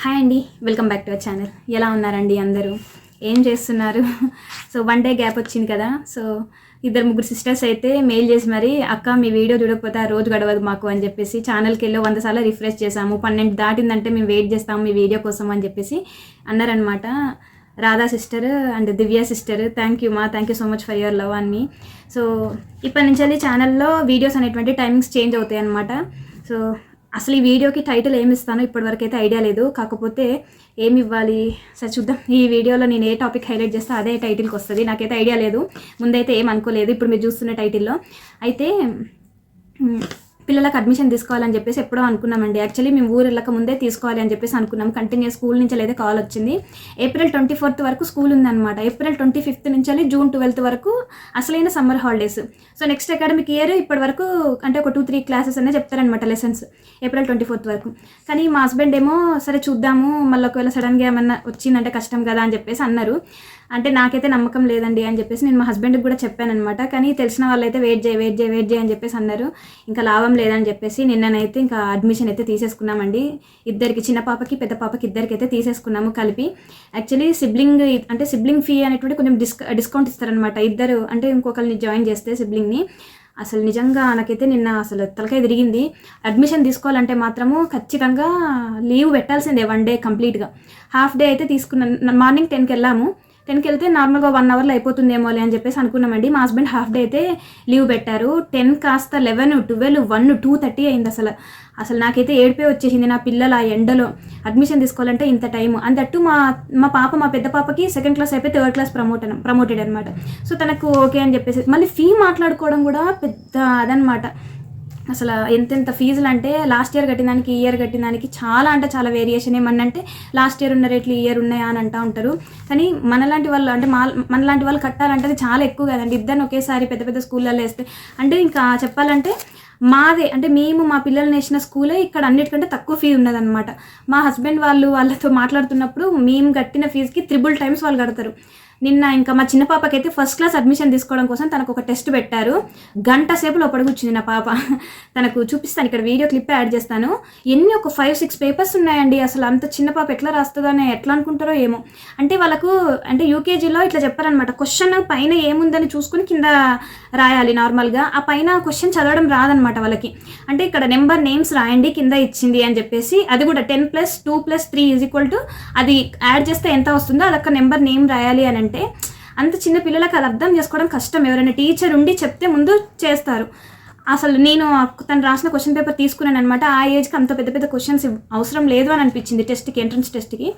Hi అండి welcome back to our channel. ఎలా ఉన్నారండి అందరూ? ఏం చేస్తున్నారు? సో వన్ డే గ్యాప్ వచ్చింది కదా సో ఇద్దరు ముగ్గురు సిస్టర్స్ అయితే మెయిల్ చేసి మరి అక్క మీ వీడియో చూడకపోతే ఆ రోజు గడవదు మాకు అని చెప్పేసి ఛానల్కి వెళ్ళి వంద సార్లు రిఫ్రెష్ చేసాము పన్నెండు దాటిందంటే మేము వెయిట్ చేస్తాము మీ వీడియో కోసం అని చెప్పేసి అన్నారనమాట Radha sister and Divya sister thank you మా thank you so much for your love అని. సో ఇప్పటి నుంచి ఛానల్లో వీడియోస్ అనేటువంటి టైమింగ్స్ చేంజ్ అవుతాయి అనమాట సో అసలు ఈ వీడియోకి టైటిల్ ఏమి ఇస్తానో ఇప్పటివరకు అయితే ఐడియా లేదు. కాకపోతే ఏమి ఇవ్వాలి? సరే చూద్దాం. ఈ వీడియోలో నేను ఏ టాపిక్ హైలైట్ చేస్తే అదే టైటిల్కి వస్తుంది. నాకైతే ఐడియా లేదు. ముందైతే ఏం అనుకోలేదు. ఇప్పుడు మీరు చూస్తున్న టైటిల్లో అయితే పిల్లలకు అడ్మిషన్ తీసుకోవాలని చెప్పేసి ఎప్పుడో అనుకున్నామండి. యాక్చువల్లీ మేము ఊరు వెళ్ళక ముందే తీసుకోవాలి అని చెప్పేసి అనుకున్నాం. కంటిన్యూ స్కూల్ నుంచి అయితే కాల్ వచ్చింది. ఏప్రిల్ ట్వంటీ ఫోర్త్ వరకు స్కూల్ ఉందన్నమాట. ఏప్రిల్ ట్వంటీ ఫిఫ్త్ నుంచి జూన్ ట్వెల్త్ వరకు అసలైన summer holidays so next academic year ఇప్పటి వరకు అంటే ఒక టూ త్రీ క్లాసెస్ అనే చెప్తారనమాట లెసన్స్ ఏప్రిల్ ట్వంటీ ఫోర్త్ వరకు. కానీ మా హస్బెండ్ ఏమో సరే చూద్దాము మళ్ళీ ఒకవేళ సడన్గా ఏమన్నా వచ్చిందంటే కష్టం కదా అని చెప్పేసి అన్నారు. అంటే నాకైతే నమ్మకం లేదండి అని చెప్పేసి నేను మా హస్బెండ్కి కూడా చెప్పానమాట కానీ తెలిసిన వాళ్ళైతే వెయిట్ చేయి వెయిట్ చేయి వెయిట్ చేయి అని చెప్పేసి అన్నారు. ఇంకా లాభం లేదని చెప్పేసి నిన్ననైతే ఇంకా అడ్మిషన్ అయితే తీసేసుకున్నామండి. ఇద్దరికి చిన్న పాపకి పెద్ద పాపకి ఇద్దరికి అయితే తీసేసుకున్నాము కలిపి. యాక్చువల్లీ సిబ్లింగ్ అంటే సిబ్లింగ్ ఫీ అనేటువంటి కొంచెం డిస్క డిస్కౌంట్ ఇస్తారనమాట ఇద్దరు అంటే ఇంకొకరిని జాయిన్ చేస్తే సిబ్లింగ్ని అసలు నిజంగా నాకైతే నిన్న అసలు తలకాయ తిరిగింది. అడ్మిషన్ తీసుకోవాలంటే మాత్రము ఖచ్చితంగా లీవ్ పెట్టాల్సిందే వన్ డే కంప్లీట్గా. హాఫ్ డే అయితే తీసుకున్నాను మార్నింగ్ టెన్కి వెళ్ళాము. టెన్కి వెళ్తే నార్మల్గా వన్ అవర్లో అయిపోతుందేమో అని చెప్పేసి అనుకున్నామండి. మా హస్బెండ్ హాఫ్ డే అయితే లీవ్ పెట్టారు. టెన్ కాస్త eleven twelve one two thirty అయింది అసలు. అసలు నాకైతే ఏడిపే వచ్చేసింది నా పిల్లలు ఆ ఎండలో. అడ్మిషన్ తీసుకోవాలంటే ఇంత టైం అంతట్టు మా మా పాప మా పెద్ద పాపకి సెకండ్ క్లాస్ అయిపోయి థర్డ్ క్లాస్ ప్రమోట్ ప్రమోటెడ్ అనమాట సో తనకు ఓకే అని చెప్పేసి మళ్ళీ ఫీ మాట్లాడుకోవడం కూడా పెద్ద అదనమాట అసలు ఎంతెంత ఫీజులు అంటే లాస్ట్ ఇయర్ కట్టిన దానికి ఈ ఇయర్ కట్టిన దానికి చాలా అంటే చాలా వేరియేషన్ ఏమన్నంటే లాస్ట్ ఇయర్ ఉన్న రేట్లు ఈ ఇయర్ ఉన్నాయా అని అంటూ ఉంటారు. కానీ మనలాంటి వాళ్ళు అంటే మా మనలాంటి వాళ్ళు కట్టాలంటే అది చాలా ఎక్కువ కదండి. ఇద్దరిని ఒకేసారి పెద్ద పెద్ద స్కూళ్ళల్లో వేస్తే అంటే ఇంకా చెప్పాలంటే మాదే అంటే మేము మా పిల్లల్ని వేసిన స్కూలే ఇక్కడ అన్నిటికంటే తక్కువ ఫీజు ఉన్నదన్నమాట. మా హస్బెండ్ వాళ్ళు వాళ్ళతో మాట్లాడుతున్నప్పుడు మేము కట్టిన ఫీజుకి త్రిబుల్ టైమ్స్ వాళ్ళు కడతారు. నిన్న ఇంకా మా చిన్న పాపకైతే ఫస్ట్ క్లాస్ అడ్మిషన్ తీసుకోవడం కోసం తనకు ఒక టెస్ట్ పెట్టారు. గంట సేపు లోపల కూర్చుంది నా పాప. తనకు చూపిస్తాను ఇక్కడ వీడియో క్లిప్ యాడ్ చేస్తాను. ఎన్ని ఒక ఫైవ్ సిక్స్ పేపర్స్ ఉన్నాయండి అసలు అంత చిన్న పాప ఎట్లా రాస్తుందో అని ఎట్లా అనుకుంటారో ఏమో. అంటే వాళ్ళకు అంటే యూకేజీలో ఇట్లా చెప్పారనమాట క్వశ్చన్ పైన ఏముందని చూసుకుని కింద రాయాలి నార్మల్గా ఆ పైన క్వశ్చన్ చదవడం రాదనమాట వాళ్ళకి. అంటే ఇక్కడ నెంబర్ నేమ్స్ రాయండి కింద ఇచ్చింది అని చెప్పేసి అది కూడా ten plus two plus three is equal to అది యాడ్ చేస్తే ఎంత వస్తుందో అదొక నెంబర్ నేమ్ రాయాలి అని అంటే అంత చిన్న పిల్లలకు అది అర్థం చేసుకోవడం కష్టం. ఎవరైనా టీచర్ ఉండి చెప్తే ముందు చేస్తారు. అసలు నేను తను రాసిన క్వశ్చన్ పేపర్ తీసుకున్నాను అనమాట ఆ ఏజ్కి అంత పెద్ద పెద్ద క్వశ్చన్స్ అవసరం లేదు అని అనిపించింది టెస్ట్కి ఎంట్రన్స్ టెస్ట్కి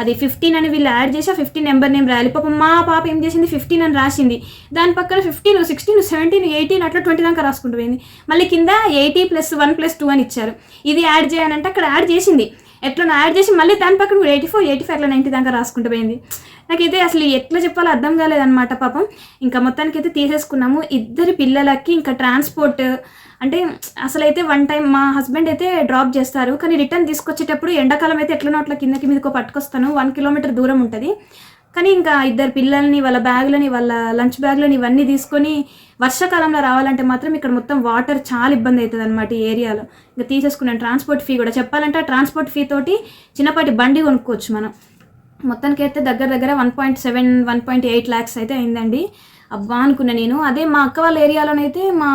అది ఫిఫ్టీన్ అని వీళ్ళు యాడ్ చేసి ఆ ఫిఫ్టీన్ నెంబర్ నేమ్ రాయాలి. పాపం మా పాప ఏం చేసింది? ఫిఫ్టీన్ అని రాసింది. దాని పక్కన ఫిఫ్టీన్ సిక్స్టీన్ సెవెంటీన్ ఎయిటీన్ అట్లా ట్వంటీ దాకా రాసుకుంటూ పోయింది. మళ్ళీ కింద eighty plus one plus two అని ఇచ్చారు. ఇది యాడ్ చేయాలంటే అక్కడ యాడ్ చేసింది. ఎట్లా యాడ్ చేసి మళ్ళీ దాని పక్కన కూడా ఎయిటీ ఫోర్ ఎయిటీ ఫైవ్ అట్లా నైంటీ దాకా రాసుకుంటూ పోయింది. నాకైతే అసలు ఎట్లా చెప్పాలో అర్థం కాలేదన్నమాట పాపం. ఇంకా మొత్తానికి అయితే తీసేసుకున్నాము. ఇద్దరి పిల్లలకి ఇంకా ట్రాన్స్పోర్ట్ అంటే అసలు అయితే వన్ టైం మా హస్బెండ్ అయితే డ్రాప్ చేస్తారు. కానీ రిటర్న్ తీసుకొచ్చేటప్పుడు ఎండాకాలం అయితే ఎట్లనో అట్లా కిందకి మీదకో పట్టుకొస్తాను. వన్ కిలోమీటర్ దూరం ఉంటుంది. కానీ ఇంకా ఇద్దరు పిల్లల్ని వాళ్ళ బ్యాగులని వాళ్ళ లంచ్ బ్యాగులని ఇవన్నీ తీసుకొని వర్షాకాలంలో రావాలంటే మాత్రం ఇక్కడ మొత్తం వాటర్ చాలా ఇబ్బంది అవుతుంది అనమాట ఈ ఏరియాలో. ఇంకా తీసేసుకున్నాను. ట్రాన్స్పోర్ట్ ఫీ కూడా చెప్పాలంటే ఆ ట్రాన్స్పోర్ట్ ఫీ తోటి చిన్నపాటి బండి కొనుక్కోవచ్చు మనం. మొత్తానికి అయితే దగ్గర దగ్గర one point seven one point eight lakhs అయితే అయిందండి. అబ్బా అనుకున్నా నేను. అదే మా అక్క వాళ్ళ ఏరియాలోనైతే మా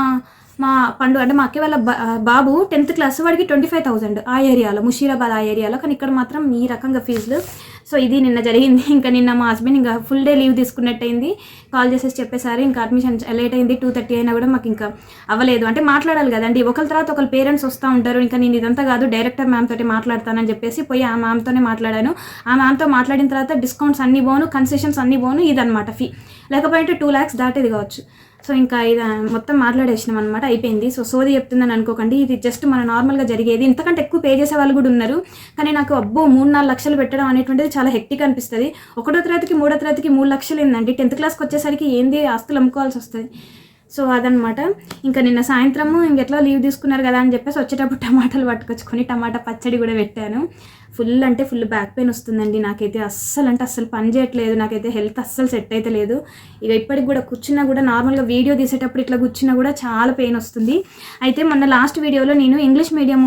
మా పండు అంటే మా అక్క వాళ్ళ బా- బాబు టెన్త్ క్లాస్ వాడికి ట్వంటీ ఫైవ్ థౌసండ్ ఆ ఏరియాలో ముషీరాబాద్ ఆ ఏరియాలో. కానీ ఇక్కడ మాత్రం ఈ రకంగా ఫీజులు. సో ఇది నిన్న జరిగింది. ఇంకా నిన్న మా హస్బెండ్ ఇంకా ఫుల్ డే లీవ్ తీసుకున్నట్టయింది. కాల్ చేసేసి చెప్పేసారి. ఇంకా అడ్మిషన్ లేట్ అయింది. టూ థర్టీ అయినా కూడా మాకు ఇంకా అవ్వలేదు. అంటే మాట్లాడాలి కదండి. ఒకరి తర్వాత ఒకరు పేరెంట్స్ వస్తూ ఉంటారు. ఇంకా నేను ఇదంతా కాదు డైరెక్టర్ మ్యామ్ తోటి మాట్లాడతానని చెప్పేసి పోయి ఆ మ్యామ్తోనే మాట్లాడాను. ఆ మ్యామ్తో మాట్లాడిన తర్వాత డిస్కౌంట్స్ అన్ని పోను కన్సెషన్స్ అన్నీ పోను ఇదనమాట ఫీ. లేకపోతే టూ ల్యాక్స్ దాటేది కావచ్చు. సో ఇంకా ఇది మొత్తం మాట్లాడేసినాం అనమాట అయిపోయింది. సో సోది చెప్తుందని అనుకోకండి. ఇది జస్ట్ మన నార్మల్గా జరిగేది. ఇంతకంటే ఎక్కువ పే చేసే వాళ్ళు కూడా ఉన్నారు. కానీ నాకు అబ్బో మూడు నాలుగు లక్షలు పెట్టడం అనేటువంటిది చాలా హెక్టిక్ అనిపిస్తుంది. ఒకటో తరగతికి మూడో తరగతికి మూడు లక్షలు ఏందండి? టెన్త్ క్లాస్కి వచ్చేసరికి ఏంది? ఆస్తులు అమ్ముకోవాల్సి వస్తుంది. సో అదనమాట ఇంకా నిన్న సాయంత్రము ఇంకెట్లా లీవ్ తీసుకున్నారు కదా అని చెప్పేసి వచ్చేటప్పుడు టమాటాలు పట్టుకొచ్చుకొని టమాటా పచ్చడి కూడా పెట్టాను. ఫుల్ అంటే ఫుల్ బ్యాక్ పెయిన్ వస్తుందండి నాకైతే. అస్సలు అంటే అస్సలు పని చేయట్లేదు. నాకైతే హెల్త్ అస్సలు సెట్ అయితే లేదు. ఇక ఇప్పటికి కూడా కూర్చున్నా కూడా నార్మల్గా వీడియో తీసేటప్పుడు ఇట్లా కూర్చున్నా కూడా చాలా పెయిన్ వస్తుంది. అయితే మొన్న లాస్ట్ వీడియోలో నేను ఇంగ్లీష్ మీడియం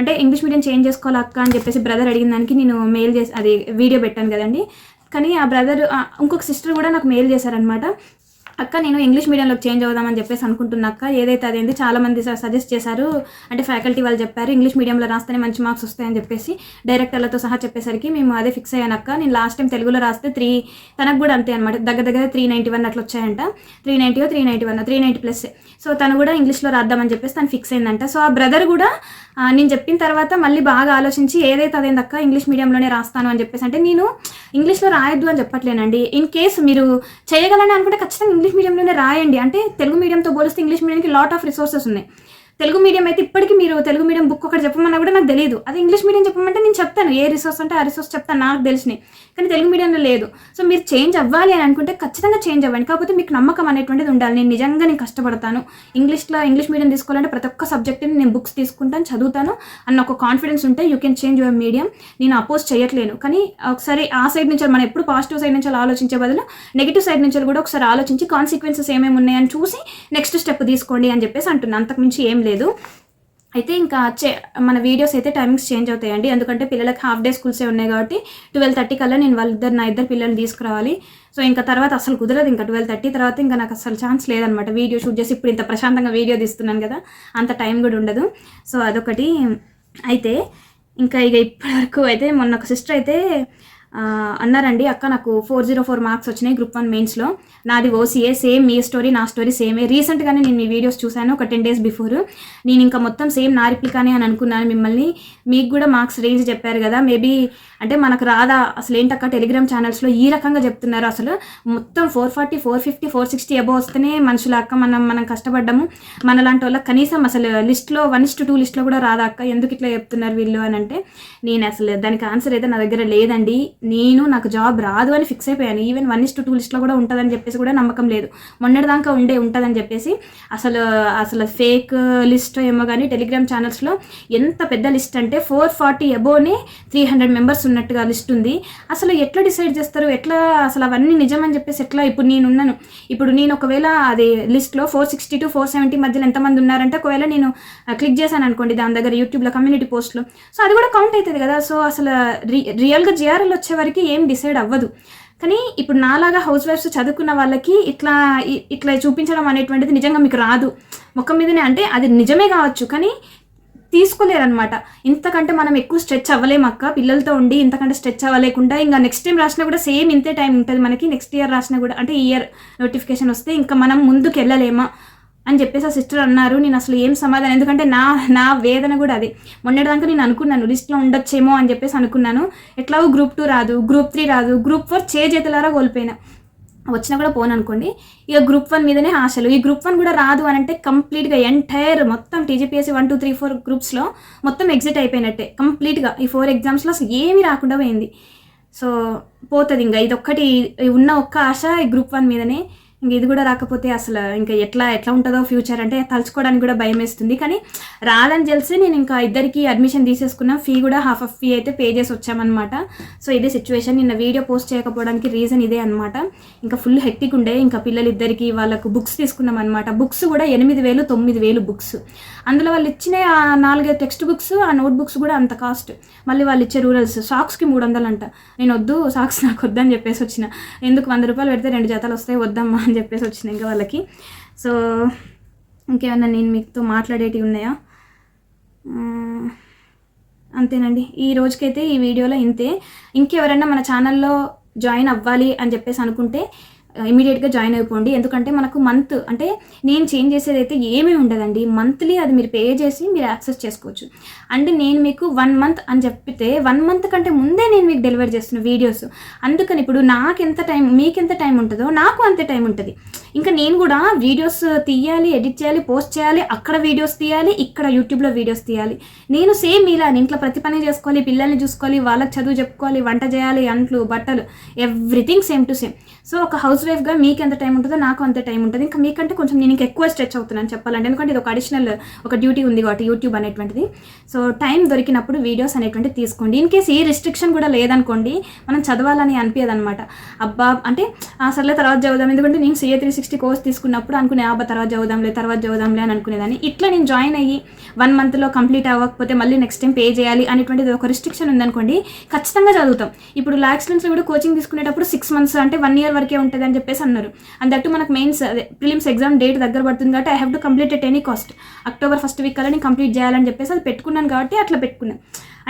అంటే ఇంగ్లీష్ మీడియం చేంజ్ చేసుకోవాలి అక్క అని చెప్పేసి బ్రదర్ అడిగిన దానికి నేను మెయిల్ చేసి అది వీడియో పెట్టాను కదండి. కానీ ఆ బ్రదర్ ఇంకొక సిస్టర్ కూడా నాకు మెయిల్ చేశారనమాట అక్క నేను ఇంగ్లీష్ మీడియంలోకి చేంజ్ అవుదామని చెప్పేసి అనుకుంటున్నాక ఏదైతే అదేంటి చాలా మంది సజెస్ట్ చేశారు. అంటే ఫ్యాకల్టీ వాళ్ళు చెప్పారు ఇంగ్లీష్ మీడియంలో రాస్తేనే మంచి మార్క్స్ వస్తాయని చెప్పేసి డైరెక్టర్లతో సహా చెప్పేసరికి మేము అదే ఫిక్స్ అయ్యాను అక్క. నేను లాస్ట్ టైం తెలుగులో రాస్తే త్రీ తనకు కూడా అంతే అనమాట దగ్గర దగ్గర త్రీ నైంటీ వన్ అట్లా వచ్చాయంట. Three ninety three ninety one three ninety plus so తను కూడా ఇంగ్లీష్లో రాద్దామని చెప్పేసి తను ఫిక్స్ అయిందంట. సో ఆ బ్రదర్ కూడా నేను చెప్పిన తర్వాత మళ్ళీ బాగా ఆలోచించి ఏదైతే అదేందక్క ఇంగ్లీష్ మీడియంలోనే రాస్తాను అని చెప్పేసి అంటే నేను ఇంగ్లీష్లో రాయొద్దు అని చెప్పట్లేనండి. ఇన్ కేస్ మీరు చేయగలని అనుకుంటే ఖచ్చితంగా ఇంగ్లీష్ మీడియంలోనే రాయండి. అంటే తెలుగు మీడియంతో పోలిస్తే ఇంగ్లీష్ మీడియంకి లాట్ ఆఫ్ రిసోర్సెస్ ఉన్నాయి. తెలుగు మీడియం అయితే ఇప్పటికీ మీరు తెలుగు మీడియం బుక్ ఒకటి చెప్పమన్నా కూడా నాకు తెలియదు అది ఇంగ్లీష్ మీడియం చెప్పమంటే నేను చెప్తాను. ఏ రిసోర్స్ అంటే ఆ రిసోర్స్ చెప్తాను. నాకు తెలిసినాయి కానీ తెలుగు మీడియంలో లేదు. సో మీరు చేంజ్ అవ్వాలి అని అనుకుంటే ఖచ్చితంగా చేంజ్ అవ్వండి. కాకపోతే మీకు నమ్మకం అనేటువంటిది ఉండాలి. నేను నిజంగా నేను కష్టపడతాను. ఇంగ్లీష్లో ఇంగ్లీష్ మీడియం తీసుకోవాలంటే ప్రతి ఒక్క సబ్జెక్ట్ని నేను బుక్స్ తీసుకుంటాను చదువుతాను. అన్న ఒక కాన్ఫిడెన్స్ ఉంటే you can change your medium నేను అపోజ్ చేయట్లేను. కానీ ఒకసారి ఆ సైడ్ నుంచి మనం ఎప్పుడు పాజిటివ్ సైడ్ నుంచి ఆలోచించే బదులు నెగిటివ్ సైడ్ నుంచి కూడా ఒకసారి ఆలోచించి కాన్సిక్వెన్సెస్ ఏమేమి ఉన్నాయని చూసి నెక్స్ట్ స్టెప్ తీసుకోండి అని చెప్పేసి అంటున్నాను అంతకుమించి ఏం లేదు లేదు. అయితే ఇంకా చే మన వీడియోస్ అయితే టైమింగ్స్ చేంజ్ అవుతాయండి. ఎందుకంటే పిల్లలకి హాఫ్ డే స్కూల్సే ఉన్నాయి కాబట్టి ట్వెల్వ్ థర్టీ కల్లా నేను వాళ్ళిద్దరు నా ఇద్దరు పిల్లల్ని తీసుకురావాలి. సో ఇంకా తర్వాత అసలు కుదరదు. ఇంకా ట్వెల్వ్ థర్టీ తర్వాత ఇంకా నాకు అసలు ఛాన్స్ లేదనమాట వీడియో షూట్ చేసి ఇప్పుడు ఇంత ప్రశాంతంగా వీడియో తీస్తున్నాను కదా అంత టైం కూడా ఉండదు. సో అదొకటి. అయితే ఇంకా ఇక ఇప్పటివరకు అయితే మొన్న ఒక సిస్టర్ అయితే అన్నారండి అక్క నాకు ఫోర్ జీరో ఫోర్ మార్క్స్ వచ్చినాయి గ్రూప్ వన్ మెయిన్స్లో. నాది ఓసీఏ సేమ్ మీ స్టోరీ నా స్టోరీ సేమే. రీసెంట్గానే నేను మీ వీడియోస్ చూశాను ఒక టెన్ డేస్ బిఫోర్. నేను ఇంకా మొత్తం సేమ్ నా రిప్లికానే అని అనుకున్నాను మిమ్మల్ని. మీకు కూడా మార్క్స్ రేంజ్ చెప్పారు కదా మేబీ అంటే మనకు రాదా? అసలు ఏంటక్క టెలిగ్రామ్ ఛానల్స్లో ఈ రకంగా చెప్తున్నారు అసలు. మొత్తం four forty four fifty four sixty above వస్తేనే మనుషుల అక్క మనం మనం కష్టపడ్డాము. మనలాంటి వాళ్ళకి కనీసం అసలు లిస్ట్లో వన్ ఇస్ట్ టూ లిస్ట్లో కూడా రాదా అక్క? ఎందుకు ఇట్లా చెప్తున్నారు వీళ్ళు అని అంటే నేను అసలు దానికి ఆన్సర్ అయితే నా దగ్గర లేదండి. నేను నాకు జాబ్ రాదు అని ఫిక్స్ అయిపోయాను. ఈవెన్ వన్ ఇస్ట్ టూ లిస్ట్లో కూడా ఉంటుందని చెప్పేసి కూడా నమ్మకం లేదు. మొన్నటిదాకా ఉండే ఉంటుందని చెప్పేసి అసలు అసలు ఫేక్ లిస్ట్ ఏమో కానీ టెలిగ్రామ్ ఛానల్స్లో ఎంత పెద్ద లిస్ట్ అంటే ఫోర్ ఫార్టీ అబోనే త్రీ హండ్రెడ్ మెంబర్స్ ఉన్నట్టుగా లిస్ట్ ఉంది. అసలు ఎట్లా డిసైడ్ చేస్తారు? ఎట్లా అసలు అవన్నీ నిజమని చెప్పేసి ఎట్లా ఇప్పుడు నేను ఉన్నాను? ఇప్పుడు నేను ఒకవేళ అది లిస్ట్లో four sixty to four seventy మధ్యలో ఎంతమంది ఉన్నారంటే ఒకవేళ నేను క్లిక్ చేశాను అనుకోండి దాని దగ్గర యూట్యూబ్లో కమ్యూనిటీ పోస్ట్లో సో అది కూడా కౌంట్ అవుతుంది కదా. సో అసలు రి రియల్గా జిఆర్ఎల్ వచ్చి వచ్చే వరకు ఏం డిసైడ్ అవ్వదు. కానీ ఇప్పుడు నాలాగా హౌస్ వైఫ్స్ చదువుకున్న వాళ్ళకి ఇట్లా ఇట్లా చూపించడం అనేటువంటిది నిజంగా మీకు రాదు. ముఖం మీదనే అంటే అది నిజమే కావచ్చు కానీ తీసుకోలేరనమాట ఇంతకంటే మనం ఎక్కువ స్ట్రెచ్ అవ్వలేము అక్క. పిల్లలతో ఉండి ఇంతకంటే స్ట్రెచ్ అవ్వలేకుండా ఇంకా నెక్స్ట్ టైం రాసినా కూడా సేమ్ ఇంతే టైం ఉంటుంది మనకి. నెక్స్ట్ ఇయర్ రాసినా కూడా అంటే ఇయర్ నోటిఫికేషన్ వస్తే ఇంకా మనం ముందుకు వెళ్ళలేమా అని చెప్పేసి ఆ సిస్టర్ అన్నారు. నేను అసలు ఏం సమాధానం? ఎందుకంటే నా నా వేదన కూడా అదే. మొన్నటిదాకా నేను అనుకున్నాను లిస్ట్లో ఉండొచ్చేమో అని చెప్పేసి అనుకున్నాను. ఎట్లాగో గ్రూప్ టూ రాదు గ్రూప్ త్రీ రాదు గ్రూప్ ఫోర్ చే చేతులారా కోల్పోయినా. వచ్చినా కూడా పోను అనుకోండి. ఇక గ్రూప్ వన్ మీదనే ఆశలు. ఈ గ్రూప్ వన్ కూడా రాదు అని అంటే కంప్లీట్గా ఎంటైర్ మొత్తం TGPSC one two three four గ్రూప్స్లో మొత్తం ఎగ్జిట్ అయిపోయినట్టే. కంప్లీట్గా ఈ ఫోర్ ఎగ్జామ్స్లో అసలు ఏమీ రాకుండా పోయింది. సో పోతుంది ఇంకా ఇది ఒక్కటి ఉన్న ఒక్క ఆశ ఈ గ్రూప్ వన్ మీదనే. ఇంక ఇది కూడా రాకపోతే అసలు ఇంకా ఎట్లా ఎట్లా ఉంటుందో ఫ్యూచర్ అంటే తలుచుకోవడానికి కూడా భయం వేస్తుంది. కానీ రాదని తెలిసి నేను ఇంకా ఇద్దరికి అడ్మిషన్ తీసేసుకున్నా. ఫీ కూడా హాఫ్ ఆఫ్ ఫీ అయితే పే చేసి వచ్చామన్నమాట. సో ఇదే సిచ్యువేషన్ నిన్న వీడియో పోస్ట్ చేయకపోవడానికి రీజన్ ఇదే అనమాట ఇంకా ఫుల్ హెక్టిక్ ఉండే. ఇంకా పిల్లలు ఇద్దరికి వాళ్ళకు బుక్స్ తీసుకున్నాం అనమాట బుక్స్ కూడా ఎనిమిది వేలు తొమ్మిది వేలు బుక్స్ అందులో వాళ్ళు ఇచ్చిన ఆ నాలుగైదు టెక్స్ట్ బుక్స్ ఆ నోట్ బుక్స్ కూడా అంత కాస్ట్ మళ్ళీ వాళ్ళు ఇచ్చే రూరల్స్ సాక్స్కి మూడు వందలు అంట నేను వద్దు సాక్స్ నాకు వద్దని చెప్పేసి వచ్చిన. ఎందుకు వంద రూపాయలు పెడితే రెండు జతలు వస్తాయి వద్దమ్మా. అని చెప్పేసి వచ్చింది ఇంకా వాళ్ళకి. సో ఇంకేమన్నా నేను మీతో మాట్లాడేటివి ఉన్నాయా? అంతేనండి. ఈ రోజుకైతే ఈ వీడియోలో ఇంతే. ఇంకెవరైనా మన ఛానల్లో జాయిన్ అవ్వాలి అని చెప్పేసి అనుకుంటే ఇమీడియట్గా జాయిన్ అయిపోండి. ఎందుకంటే మనకు మంత్ అంటే నేను చేంజ్ చేసేది అయితే ఏమీ ఉండదండి. మంత్లీ అది మీరు పే చేసి మీరు యాక్సెస్ చేసుకోవచ్చు. అంటే నేను మీకు వన్ మంత్ అని చెప్తే వన్ మంత్ కంటే ముందే నేను మీకు డెలివరీ చేస్తున్న వీడియోస్. అందుకని ఇప్పుడు నాకు ఎంత టైం మీకు ఎంత టైం ఉంటుందో నాకు అంతే టైం ఉంటుంది. ఇంకా నేను కూడా వీడియోస్ తీయాలి ఎడిట్ చేయాలి పోస్ట్ చేయాలి అక్కడ వీడియోస్ తీయాలి ఇక్కడ యూట్యూబ్లో వీడియోస్ తీయాలి. నేను సేమ్ ఇలా ఇంట్లో ప్రతి పని చేసుకోవాలి పిల్లల్ని చూసుకోవాలి వాళ్ళకి చదువు చెప్పుకోవాలి వంట చేయాలి అంట్లు బట్టలు everything same to same so ఒక హౌస్ వైఫ్గా మీకు ఎంత టైం ఉంటుందో నాకు అంత టైం ఉంటుంది. ఇంకా మీకంటే కొంచెం నేను ఇంకా ఎక్కువ స్ట్రెచ్ అవుతున్నాను చెప్పాలంటే. ఎందుకంటే ఇది ఒక అడిషనల్ ఒక డ్యూటీ ఉంది కాబట్టి యూట్యూబ్ అనేటువంటిది. సో టైం దొరికినప్పుడు వీడియోస్ అనేటువంటివి తీసుకోండి. ఇన్ కేస్ ఏ రిస్ట్రిక్షన్ కూడా లేదనుకోండి మనం చదవాలని అనిపించదు అనమాట అబ్బా అంటే ఆ సర్లే తర్వాత చదువుదాం. ఎందుకంటే నేను సిఏ త్రీ సిక్స్టీ కోర్స్ తీసుకున్నప్పుడు అనుకునే ఆ తర్వాత చదువుదాంలే తర్వాత చదువుదాంలే అని అనుకునేదాన్ని. ఇట్లా నేను జాయిన్ అయ్యి వన్ మంత్లో కంప్లీట్ అవ్వకపోతే మళ్ళీ నెక్స్ట్ టైం పే చేయాలి అనేటువంటిది ఒక రిస్ట్రిక్షన్ ఉందనుకోండి ఖచ్చితంగా చదువుతాం. ఇప్పుడు లాక్స్లెన్స్లో కూడా కోచింగ్ తీసుకునేటప్పుడు సిక్స్ మంత్స్ అంటే వన్ ఇయర్ వరకే ఉంటుంది అని చెప్పేసి అన్నారు. అండ్ దట్టు మనకు mains films prelims exam date దగ్గర పడుతుంది కాబట్టి I have to complete at any cost October first week కల్లా నేను కంప్లీట్ చేయాలని చెప్పేసి అది పెట్టుకున్నాను కాబట్టి అట్లా పెట్టుకున్నాను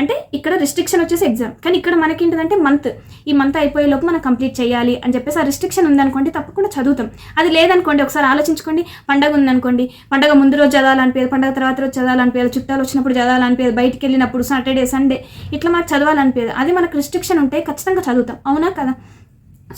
అంటే ఇక్కడ రిస్ట్రిక్షన్ వచ్చేసి ఎగ్జామ్ కానీ ఇక్కడ మనకి ఏంటంటే మంత్ ఈ మంత్ అయిపోయే లోపు మనం కంప్లీట్ చేయాలి అని చెప్పేసి ఆ రిస్ట్రిక్షన్ ఉందనుకోండి తప్పకుండా చదువుతాం. అది లేదనుకోండి ఒకసారి ఆలోచించుకోండి పండగ ఉందనుకోండి. పండగ ముందు రోజు చదవాలనిపించదు పండగ తర్వాత రోజు చదవాలనిపించదు చుట్టాలు వచ్చినప్పుడు చదవాలనిపించదు బయటికి వెళ్ళినప్పుడు సాటర్డే సండే ఇట్లా మనకు చదవాలనిపించదు అది మనకు రిస్ట్రిక్షన్ ఉంటే ఖచ్చితంగా చదువుతాం. అవునా కదా?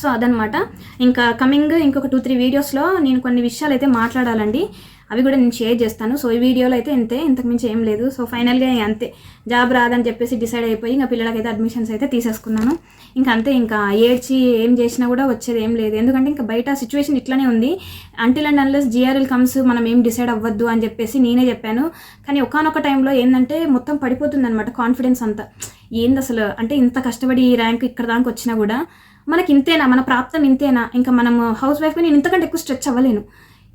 సో అదనమాట. ఇంకా కమింగ్ ఇంకొక టూ త్రీ వీడియోస్లో నేను కొన్ని విషయాలు అయితే మాట్లాడాలండి. అవి కూడా నేను షేర్ చేస్తాను. సో ఈ వీడియోలో అయితే ఇంతే. ఇంతకుమించి ఏం లేదు. సో ఫైనల్గా అంతే. జాబ్ రాదని చెప్పేసి డిసైడ్ అయిపోయి ఇంకా పిల్లలకైతే అడ్మిషన్స్ అయితే తీసేసుకున్నాను. ఇంకా అంతే. ఇంకా ఏడ్చి ఏం చేసినా కూడా వచ్చేది ఏం లేదు. ఎందుకంటే ఇంకా బయట సిచ్యువేషన్ ఇట్లానే ఉంది. Until and unless GRL comes మనం ఏం డిసైడ్ అవ్వద్దు అని చెప్పేసి నేనే చెప్పాను. కానీ ఒకనొక టైంలో ఏంటంటే మొత్తం పడిపోతుందనమాట కాన్ఫిడెన్స్ అంతా. ఏంది అసలు? అంటే ఇంత కష్టపడి ఈ ర్యాంక్ ఇక్కడ దాకా వచ్చినా కూడా మనకి ఇంతేనా? మన ప్రాప్తం ఇంతేనా? ఇంకా మనం హౌస్ వైఫ్గా నేను ఇంతకంటే ఎక్కువ స్ట్రెచ్ అవ్వలేను.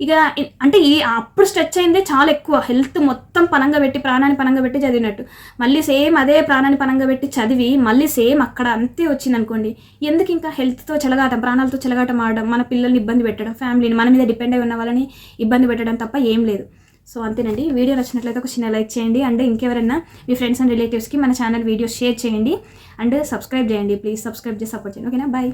ఇక అంటే ఈ అప్పుడు స్ట్రెచ్ అయిందే చాలా ఎక్కువ. హెల్త్ మొత్తం పనంగా పెట్టి ప్రాణాన్ని పనంగా పెట్టి చదివినట్టు. మళ్ళీ సేమ్ అదే ప్రాణాన్ని పనంగా పెట్టి చదివి మళ్ళీ సేమ్ అక్కడ అంతే వచ్చింది అనుకోండి ఎందుకు ఇంకా హెల్త్తో చెలగాటం ప్రాణాలతో చెలగాటం ఆడడం మన పిల్లల్ని ఇబ్బంది పెట్టడం ఫ్యామిలీని మన మీద డిపెండ్ అయి ఉన్న వాళ్ళని ఇబ్బంది పెట్టడం తప్ప ఏం లేదు. సో అంతేనండి. వీడియో నచ్చినట్లయితే ఒక చిన్న లైక్ చేయండి. అండ్ ఇంకెవరైనా మీ ఫ్రెండ్స్ అండ్ రిలేటివ్స్కి మన ఛానల్ వీడియోస్ షేర్ చేయండి. అండ్ సబ్స్క్రైబ్ చేయండి. ప్లీజ్ సబ్స్క్రైబ్ చేసి సపోర్ట్ చేయండి. ఓకేనా బాయ్